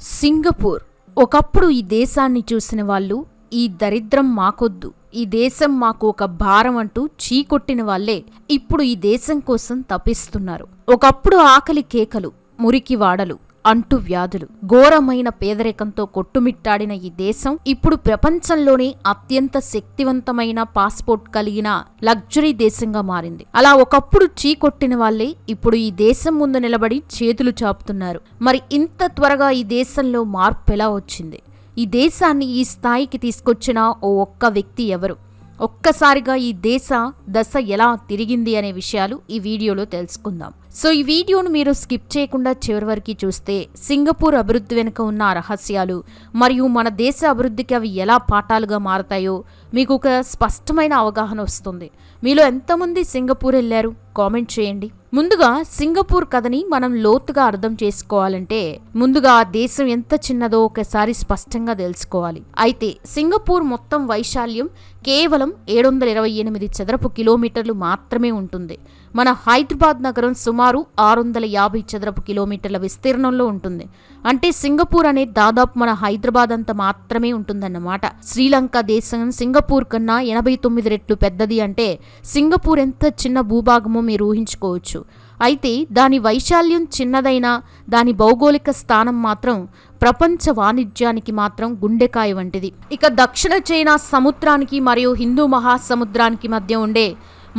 Singapore. ఒకప్పుడు ఈ దేశాన్ని చూసిన వాళ్ళు ఈ దరిద్రం మాకొద్దు ఈ దేశం మాకు ఒక భారం అంటూ చీకొట్టిన వాళ్ళే ఇప్పుడు ఈ దేశం కోసం తపిస్తున్నారు ఒకప్పుడు ఆకలి కేకలు మురికి వాడలు అంటు వ్యాధులు. ఘోరమైన పేదరికంతో కొట్టుమిట్టాడిన ఈ దేశం ఇప్పుడు ప్రపంచంలోనే అత్యంత శక్తివంతమైన పాస్పోర్ట్ కలిగిన లగ్జరీ దేశంగా మారింది. అలా ఒకప్పుడు చీకొట్టిన వాళ్ళే ఇప్పుడు ఈ దేశం ముందు నిలబడి చేతులు చాపుతున్నారు. మరి ఇంత త్వరగా ఈ దేశంలో మార్పు ఎలా వచ్చింది? ఈ దేశాన్ని ఈ స్థాయికి తీసుకొచ్చిన ఓ ఒక్క వ్యక్తి ఎవరు? ఒక్కసారిగా ఈ దేశ దశ ఎలా తిరిగింది అనే విషయాలు ఈ వీడియోలో తెలుసుకుందాం. సో ఈ వీడియోను మీరు స్కిప్ చేయకుండా చివరి వరకు చూస్తే సింగపూర్ అభివృద్ధి వెనుక ఉన్న రహస్యాలు మరియు మన దేశ అభివృద్ధికి అవి ఎలా పాఠాలుగా మారతాయో మీకు ఒక స్పష్టమైన అవగాహన వస్తుంది. మీలో ఎంతమంది సింగపూర్ వెళ్ళారు? కామెంట్ చేయండి. ముందుగా సింగపూర్ కథని మనం లోతుగా అర్థం చేసుకోవాలంటే ముందుగా ఆ దేశం ఎంత చిన్నదో ఒకసారి స్పష్టంగా తెలుసుకోవాలి. అయితే సింగపూర్ మొత్తం వైశాల్యం కేవలం ఏడు వందల ఇరవై ఎనిమిది చదరపు కిలోమీటర్లు మాత్రమే ఉంటుంది. మన హైదరాబాద్ నగరం సుమారు ఆరు వందల యాభై చదరపు కిలోమీటర్ల విస్తీర్ణంలో ఉంటుంది. అంటే సింగపూర్ అనేది దాదాపు మన హైదరాబాద్ అంత మాత్రమే ఉంటుందన్నమాట. శ్రీలంక దేశం సింగపూర్ కన్నా ఎనభై తొమ్మిది రెట్లు పెద్దది అంటే సింగపూర్ ఎంత చిన్న భూభాగమో మీరు ఊహించుకోవచ్చు. అయితే దాని వైశాల్యం చిన్నదైనా దాని భౌగోళిక స్థానం మాత్రం ప్రపంచ వాణిజ్యానికి మాత్రం గుండెకాయ వంటిది. ఇక దక్షిణ చైనా సముద్రానికి మరియు హిందూ మహాసముద్రానికి మధ్య ఉండే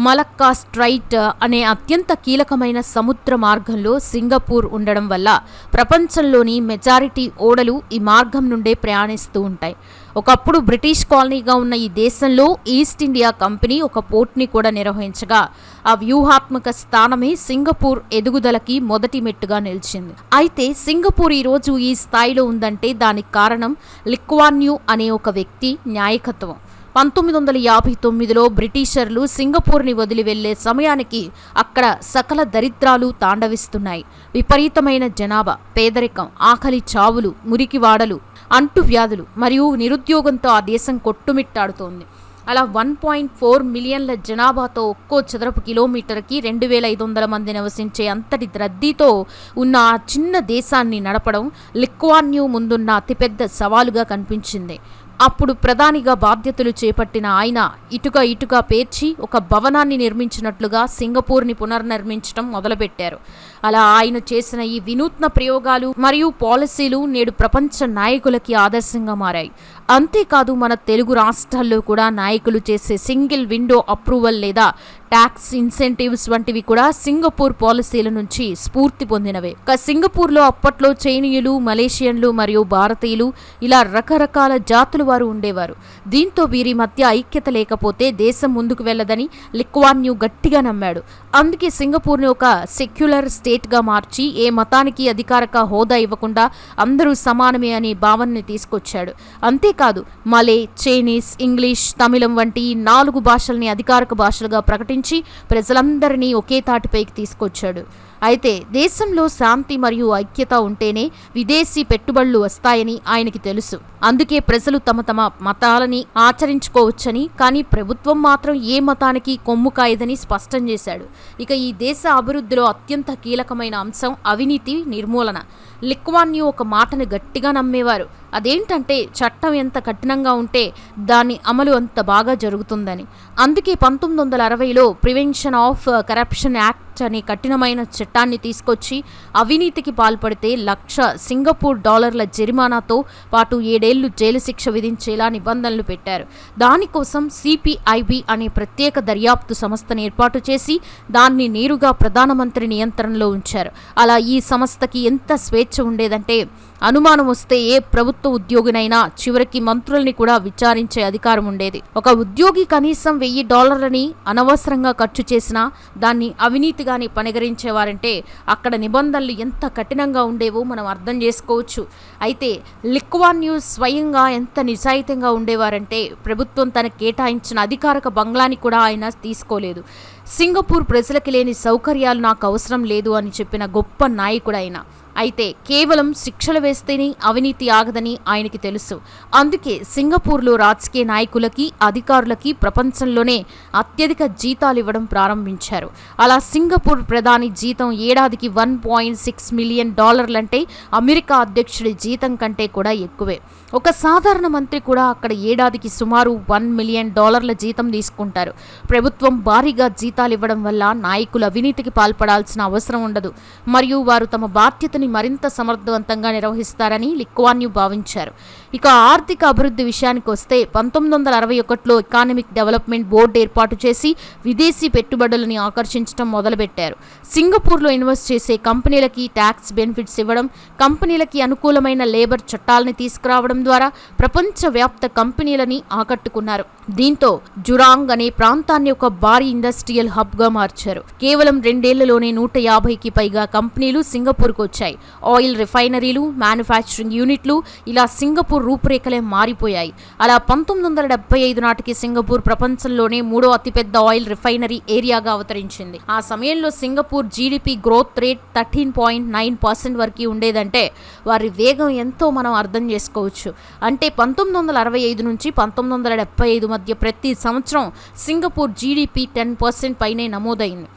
మలక్కా స్ట్రైట్ అనే అత్యంత కీలకమైన సముద్ర మార్గంలో సింగపూర్ ఉండడం వల్ల ప్రపంచంలోని మెజారిటీ ఓడలు ఈ మార్గం నుండే ప్రయాణిస్తూ ఉంటాయి. ఒకప్పుడు బ్రిటిష్ కాలనీగా ఉన్న ఈ దేశంలో ఈస్ట్ ఇండియా కంపెనీ ఒక పోర్ట్ని కూడా నిర్వహించగా ఆ వ్యూహాత్మక స్థానమే సింగపూర్ ఎదుగుదలకి మొదటి మెట్టుగా నిలిచింది. అయితే సింగపూర్ ఈరోజు ఈ స్థాయిలో ఉందంటే దానికి కారణం లిక్వాన్యూ అనే ఒక వ్యక్తి న్యాయకత్వం. పంతొమ్మిది వందల యాభై తొమ్మిదిలో బ్రిటిషర్లు సింగపూర్ని వదిలి వెళ్ళే సమయానికి అక్కడ సకల దరిద్రాలు తాండవిస్తున్నాయి. విపరీతమైన జనాభా పేదరికం ఆకలి చావులు మురికివాడలు అంటువ్యాధులు మరియు నిరుద్యోగంతో ఆ దేశం కొట్టుమిట్టాడుతోంది. అలా వన్ పాయింట్ ఫోర్ మిలియన్ల జనాభాతో ఒక్కో చదరపు కిలోమీటర్కి రెండు వేల ఐదు వందల మంది నివసించే అంతటి రద్దీతో ఉన్న ఆ చిన్న దేశాన్ని నడపడం లిక్వాన్యూ ముందున్న అతిపెద్ద సవాలుగా కనిపించింది. అప్పుడు ప్రధానిగా బాధ్యతలు చేపట్టిన ఆయన ఇటుక ఇటుక పేర్చి ఒక భవనాన్ని నిర్మించినట్లుగా సింగపూర్ని పునర్నిర్మించడం మొదలుపెట్టారు. అలా ఆయన చేసిన ఈ వినూత్న ప్రయోగాలు మరియు పాలసీలు నేడు ప్రపంచ నాయకులకి ఆదర్శంగా మారాయి. అంతేకాదు మన తెలుగు రాష్ట్రాల్లో కూడా నాయకులు చేసే సింగిల్ విండో అప్రూవల్ లేదా ట్యాక్స్ ఇన్సెంటివ్స్ వంటివి కూడా సింగపూర్ పాలసీల నుంచి స్ఫూర్తి పొందినవే. ఇక సింగపూర్లో అప్పట్లో చైనీయులు మలేషియన్లు మరియు భారతీయులు ఇలా రకరకాల జాతులు వారు ఉండేవారు. దీంతో వీరి మధ్య ఐక్యత లేకపోతే దేశం ముందుకు వెళ్ళదని లిక్వాన్యూ గట్టిగా నమ్మాడు. అందుకే సింగపూర్ని ఒక సెక్యులర్ స్టేట్గా మార్చి ఏ మతానికి అధికారక హోదా ఇవ్వకుండా అందరూ సమానమే అనే భావనని తీసుకొచ్చాడు. అంతేకాదు కాదు. మలే చైనీస్ ఇంగ్లీష్ తమిళం వంటి నాలుగు భాషల్ని అధికారిక భాషలుగా ప్రకటించి ప్రజలందరినీ ఒకే తాటిపైకి తీసుకొచ్చాడు. అయితే దేశంలో శాంతి మరియు ఐక్యత ఉంటేనే విదేశీ పెట్టుబడులు వస్తాయని ఆయనకి తెలుసు. అందుకే ప్రజలు తమ తమ మతాలని ఆచరించుకోవచ్చని కానీ ప్రభుత్వం మాత్రం ఏ మతానికి కొమ్ము కాయదని స్పష్టం చేశాడు. ఇక ఈ దేశ అభివృద్ధిలో అత్యంత కీలకమైన అంశం అవినీతి నిర్మూలన. లిక్వాన్యూ ఒక మాటను గట్టిగా నమ్మేవారు. అదేంటంటే చట్టం ఎంత కఠినంగా ఉంటే దాని అమలు అంత బాగా జరుగుతుందని. అందుకే పంతొమ్మిది వందల అరవైలో ప్రివెన్షన్ ఆఫ్ కరప్షన్ యాక్ట్ అనే కఠినమైన చట్టాన్ని తీసుకొచ్చి అవినీతికి పాల్పడితే లక్ష సింగపూర్ డాలర్ల జరిమానాతో పాటు ఏడేళ్ళు జైలు శిక్ష విధించేలా నిబంధనలు పెట్టారు. దానికోసం సిపిఐబి అనే ప్రత్యేక దర్యాప్తు సంస్థను ఏర్పాటు చేసి దాన్ని నేరుగా ప్రధానమంత్రి నియంత్రణలో ఉంచారు. అలా ఈ సంస్థకి ఎంత స్వేచ్ఛ ఉండేదంటే అనుమానం వస్తే ఏ ప్రభుత్వ ఉద్యోగినైనా చివరికి మంత్రుల్ని కూడా విచారించే అధికారం ఉండేది. ఒక ఉద్యోగి కనీసం వెయ్యి డాలర్లని అనవసరంగా ఖర్చు చేసినా దాన్ని అవినీతిగాని పనిగరించేవారంటే అక్కడ నిబంధనలు ఎంత కఠినంగా ఉండేవో మనం అర్థం చేసుకోవచ్చు. అయితే లిక్వాన్ న్యూస్ స్వయంగా ఎంత నిజాయితీగా ఉండేవారంటే ప్రభుత్వం తన కేటాయించిన అధికారిక బంగ్లాని కూడా ఆయన తీసుకోలేదు. సింగపూర్ ప్రజలకి లేని సౌకర్యాలు నాకు అవసరం లేదు అని చెప్పిన గొప్ప నాయకుడు ఆయన. అయితే కేవలం శిక్షలు వేస్తేనే అవినీతి ఆగదని ఆయనకి తెలుసు. అందుకే సింగపూర్లో రాజకీయ నాయకులకి అధికారులకి ప్రపంచంలోనే అత్యధిక జీతాలు ఇవ్వడం ప్రారంభించారు. అలా సింగపూర్ ప్రధాని జీతం ఏడాదికి వన్ పాయింట్ సిక్స్ మిలియన్ డాలర్లంటే అమెరికా అధ్యక్షుడి జీతం కంటే కూడా ఎక్కువే. ఒక సాధారణ మంత్రి కూడా అక్కడ ఏడాదికి సుమారు వన్ మిలియన్ డాలర్ల జీతం తీసుకుంటారు. ప్రభుత్వం భారీగా జీతాలు ఇవ్వడం వల్ల నాయకులు అవినీతికి పాల్పడాల్సిన అవసరం ఉండదు. మరియు వారు తమ బాధ్యతను మరింత సమర్థవంతంగా నిర్వహిస్తారని లిక్వాన్యు భావించారు. ఇక ఆర్థిక అభివృద్ధి విషయానికి వస్తే పంతొమ్మిది వందల అరవై ఒకటిలో ఎకానమిక్ డెవలప్మెంట్ బోర్డు ఏర్పాటు చేసి విదేశీ పెట్టుబడులని ఆకర్షించడం మొదలుపెట్టారు. సింగపూర్లో ఇన్వెస్ట్ చేసే కంపెనీలకి ట్యాక్స్ బెనిఫిట్స్ ఇవ్వడం కంపెనీలకి అనుకూలమైన లేబర్ చట్టాలని తీసుకురావడం ద్వారా ప్రపంచవ్యాప్త కంపెనీలని ఆకట్టుకున్నారు. దీంతో జురాంగ్ అనే ప్రాంతాన్ని ఒక భారీ ఇండస్ట్రియల్ హబ్గా మార్చారు. కేవలం రెండేళ్ళలోనే నూట యాభైకి పైగా కంపెనీలు సింగపూర్కు వచ్చాయి. ఆయిల్ రిఫైనరీలు మ్యానుఫ్యాక్చరింగ్ యూనిట్లు ఇలా సింగపూర్ రూపురేఖలే మారిపోయాయి. అలా పంతొమ్మిది వందల డెబ్బై ఐదు నాటికి సింగపూర్ ప్రపంచంలోనే మూడో అతిపెద్ద ఆయిల్ రిఫైనరీ ఏరియాగా అవతరించింది. ఆ సమయంలో Singapore GDP growth rate thirteen point nine percent వరకు ఉండేదంటే వారి వేగం ఎంతో మనం అర్థం చేసుకోవచ్చు. అంటే పంతొమ్మిది వందల అరవై ఐదు నుంచి పంతొమ్మిది వందల డెబ్బై ఐదు మధ్య ప్రతి సంవత్సరం సింగపూర్ జీడిపి టెన్ పర్సెంట్ పైనే నమోదైంది.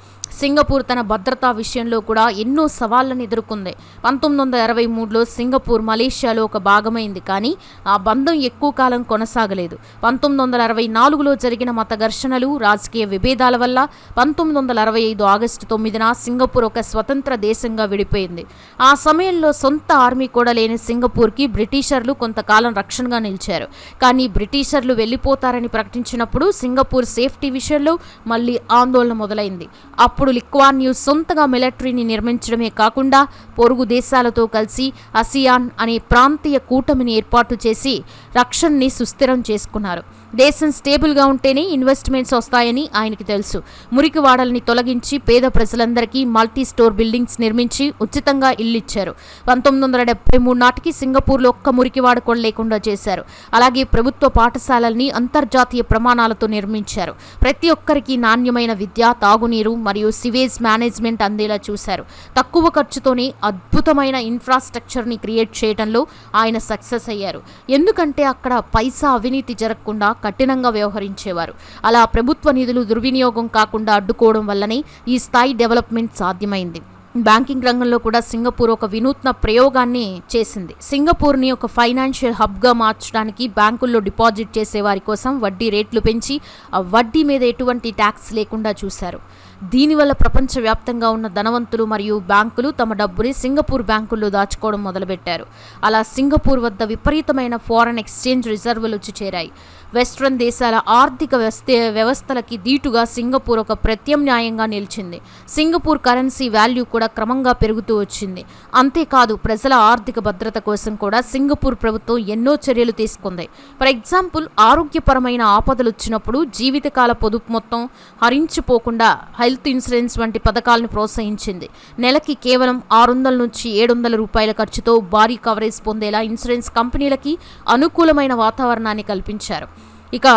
సింగపూర్ తన భద్రతా విషయంలో కూడా ఎన్నో సవాళ్ళను ఎదుర్కొంది. పంతొమ్మిది వందల అరవై మూడులో సింగపూర్ మలేషియాలో ఒక భాగమైంది కానీ ఆ బంధం ఎక్కువ కాలం కొనసాగలేదు. పంతొమ్మిది వందల అరవై నాలుగులో జరిగిన మత ఘర్షణలు రాజకీయ విభేదాల వల్ల పంతొమ్మిది వందల అరవై ఐదు ఆగస్టు తొమ్మిదిన సింగపూర్ ఒక స్వతంత్ర దేశంగా విడిపోయింది. ఆ సమయంలో సొంత ఆర్మీ కూడా లేని సింగపూర్కి బ్రిటిషర్లు కొంతకాలం రక్షణగా నిలిచారు. కానీ బ్రిటిషర్లు వెళ్ళిపోతారని ప్రకటించినప్పుడు సింగపూర్ సేఫ్టీ విషయంలో మళ్ళీ ఆందోళన మొదలైంది. అప్పుడు లిక్వాన్ న్యూస్ సొంతగా మిలిటరీని నిర్మించడమే కాకుండా పొరుగు దేశాలతో కలిసి అసియాన్ అనే ప్రాంతీయ కూటమిని ఏర్పాటు చేసి రక్షణని సుస్థిరం చేసుకున్నారు. దేశం స్టేబుల్గా ఉంటేనే ఇన్వెస్ట్మెంట్స్ వస్తాయని ఆయనకి తెలుసు. మురికి వాడల్ని తొలగించి పేద ప్రజలందరికీ మల్టీ స్టోర్ బిల్డింగ్స్ నిర్మించి ఉచితంగా ఇల్లు ఇచ్చారు పంతొమ్మిది వందల డెబ్బై మూడు నాటికి సింగపూర్లో ఒక్క మురికివాడ కూడా లేకుండా చేశారు. అలాగే ప్రభుత్వ పాఠశాలల్ని అంతర్జాతీయ ప్రమాణాలతో నిర్మించారు. ప్రతి ఒక్కరికి నాణ్యమైన విద్య తాగునీరు మరియు సివేజ్ మేనేజ్మెంట్ అందేలా చూశారు. తక్కువ ఖర్చుతోనే అద్భుతమైన ఇన్ఫ్రాస్ట్రక్చర్ని క్రియేట్ చేయడంలో ఆయన సక్సెస్ అయ్యారు. ఎందుకంటే అక్కడ పైసా అవినీతి జరగకుండా కఠినంగా వ్యవహరించేవారు. అలా ప్రభుత్వ నిధులు దుర్వినియోగం కాకుండా అడ్డుకోవడం వల్లనే ఈ స్థాయి డెవలప్మెంట్ సాధ్యమైంది. బ్యాంకింగ్ రంగంలో కూడా సింగపూర్ ఒక వినూత్న ప్రయోగాన్ని చేసింది. సింగపూర్ని ఒక ఫైనాన్షియల్ హబ్గా మార్చడానికి బ్యాంకుల్లో డిపాజిట్ చేసే వారి కోసం వడ్డీ రేట్లు పెంచి ఆ వడ్డీ మీద ఎటువంటి ట్యాక్స్ లేకుండా చూశారు. దీనివల్ల ప్రపంచవ్యాప్తంగా ఉన్న ధనవంతులు మరియు బ్యాంకులు తమ డబ్బుని సింగపూర్ బ్యాంకుల్లో దాచుకోవడం మొదలుపెట్టారు. అలా సింగపూర్ వద్ద విపరీతమైన ఫారెన్ ఎక్స్చేంజ్ రిజర్వులు వచ్చి చేరాయి. వెస్ట్రన్ దేశాల ఆర్థిక వ్యవస్థ వ్యవస్థలకి దీటుగా సింగపూర్ ఒక ప్రత్యామ్నాయంగా నిలిచింది. సింగపూర్ కరెన్సీ వాల్యూ కూడా క్రమంగా పెరుగుతూ వచ్చింది. అంతేకాదు ప్రజల ఆర్థిక భద్రత కోసం కూడా సింగపూర్ ప్రభుత్వం ఎన్నో చర్యలు తీసుకుంది. ఫర్ ఎగ్జాంపుల్ ఆరోగ్యపరమైన ఆపదలు వచ్చినప్పుడు జీవితకాల పొదుపు మొత్తం హరించిపోకుండా హెల్త్ ఇన్సూరెన్స్ వంటి పథకాలను ప్రోత్సహించింది. నెలకి కేవలం ఆరు వందల నుంచి ఏడు వందల రూపాయల ఖర్చుతో భారీ కవరేజ్ పొందేలా ఇన్సూరెన్స్ కంపెనీలకి అనుకూలమైన వాతావరణాన్ని కల్పించారు. ఇక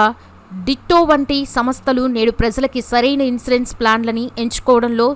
డిట్టో వంటి సంస్థలు నేడు ప్రజలకి సరైన ఇన్సూరెన్స్ ప్లాన్లని ఎంచుకోవడంలో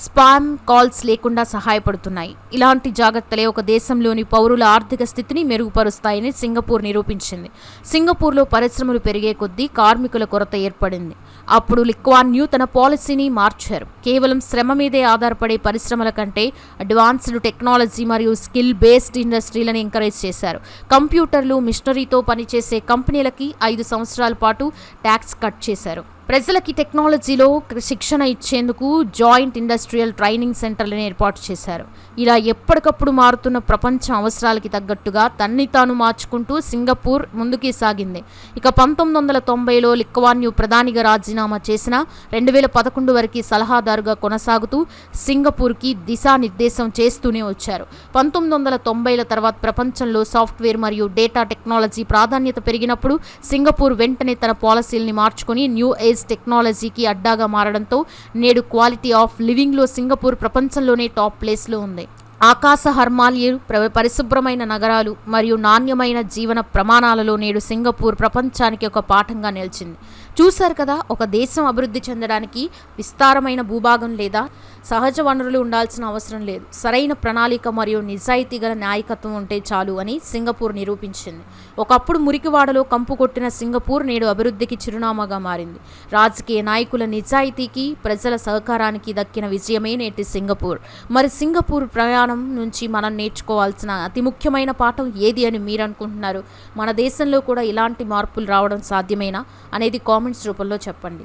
స్పామ్ కాల్స్ లేకుండా సహాయపడుతున్నాయి. ఇలాంటి జాగ్రత్తలే ఒక దేశంలోని పౌరుల ఆర్థిక స్థితిని మెరుగుపరుస్తాయని సింగపూర్ నిరూపించింది. సింగపూర్లో పరిశ్రమలు పెరిగే కొద్దీ కార్మికుల కొరత ఏర్పడింది. అప్పుడు లిక్వాన్ న్యూ తన పాలసీని మార్చారు. కేవలం శ్రమ మీదే ఆధారపడే పరిశ్రమల కంటే అడ్వాన్స్డ్ టెక్నాలజీ మరియు స్కిల్ బేస్డ్ ఇండస్ట్రీలను ఎంకరేజ్ చేశారు. కంప్యూటర్లు మిషనరీతో పనిచేసే కంపెనీలకి ఐదు సంవత్సరాల పాటు ట్యాక్స్ కట్ చేశారు. ప్రజలకి టెక్నాలజీలో శిక్షణ ఇచ్చేందుకు జాయింట్ ఇండస్ట్రియల్ ట్రైనింగ్ సెంటర్లను ఏర్పాటు చేశారు. ఇలా ఎప్పటికప్పుడు మారుతున్న ప్రపంచ అవసరాలకి తగ్గట్టుగా తన్ని తాను మార్చుకుంటూ సింగపూర్ ముందుకి సాగింది. ఇక పంతొమ్మిది వందల తొంభైలో లిక్వాన్యూ ప్రధానిగా రాజీనామా చేసిన రెండు వేల పదకొండు వరకు సలహాదారుగా కొనసాగుతూ సింగపూర్కి దిశానిర్దేశం చేస్తూనే వచ్చారు. పంతొమ్మిది వందల తొంభైల తర్వాత ప్రపంచంలో సాఫ్ట్వేర్ మరియు డేటా టెక్నాలజీ ప్రాధాన్యత పెరిగినప్పుడు సింగపూర్ వెంటనే తన పాలసీల్ని మార్చుకుని న్యూ ఏజ్ టెక్నాలజీకి అడ్డాగా మారడంతో నేడు క్వాలిటీ ఆఫ్ లివింగ్లో సింగపూర్ ప్రపంచంలోనే టాప్ ప్లేస్లో ఉంది. ఆకాశ హర్మాల్యలు పరిశుభ్రమైన నగరాలు మరియు నాణ్యమైన జీవన ప్రమాణాలలో నేడు సింగపూర్ ప్రపంచానికి ఒక పాఠంగా నిలిచింది. చూశారు కదా ఒక దేశం అభివృద్ధి చెందడానికి విస్తారమైన భూభాగం లేదా సహజ వనరులు ఉండాల్సిన అవసరం లేదు. సరైన ప్రణాళిక మరియు నిజాయితీ గల నాయకత్వం ఉంటే చాలు అని సింగపూర్ నిరూపించింది. ఒకప్పుడు మురికివాడలో కంపు కొట్టిన సింగపూర్ నేడు అభివృద్ధికి చిరునామాగా మారింది. రాజకీయ నాయకుల నిజాయితీకి ప్రజల సహకారానికి దక్కిన విజయమే నేటి సింగపూర్. మరి సింగపూర్ ప్రయాణం నుంచి మనం నేర్చుకోవాల్సిన అతి ముఖ్యమైన పాఠం ఏది అని మీరు అనుకుంటున్నారు? మన దేశంలో కూడా ఇలాంటి మార్పులు రావడం సాధ్యమేనా? అనేది కామెంట్స్ రూపంలో చెప్పండి.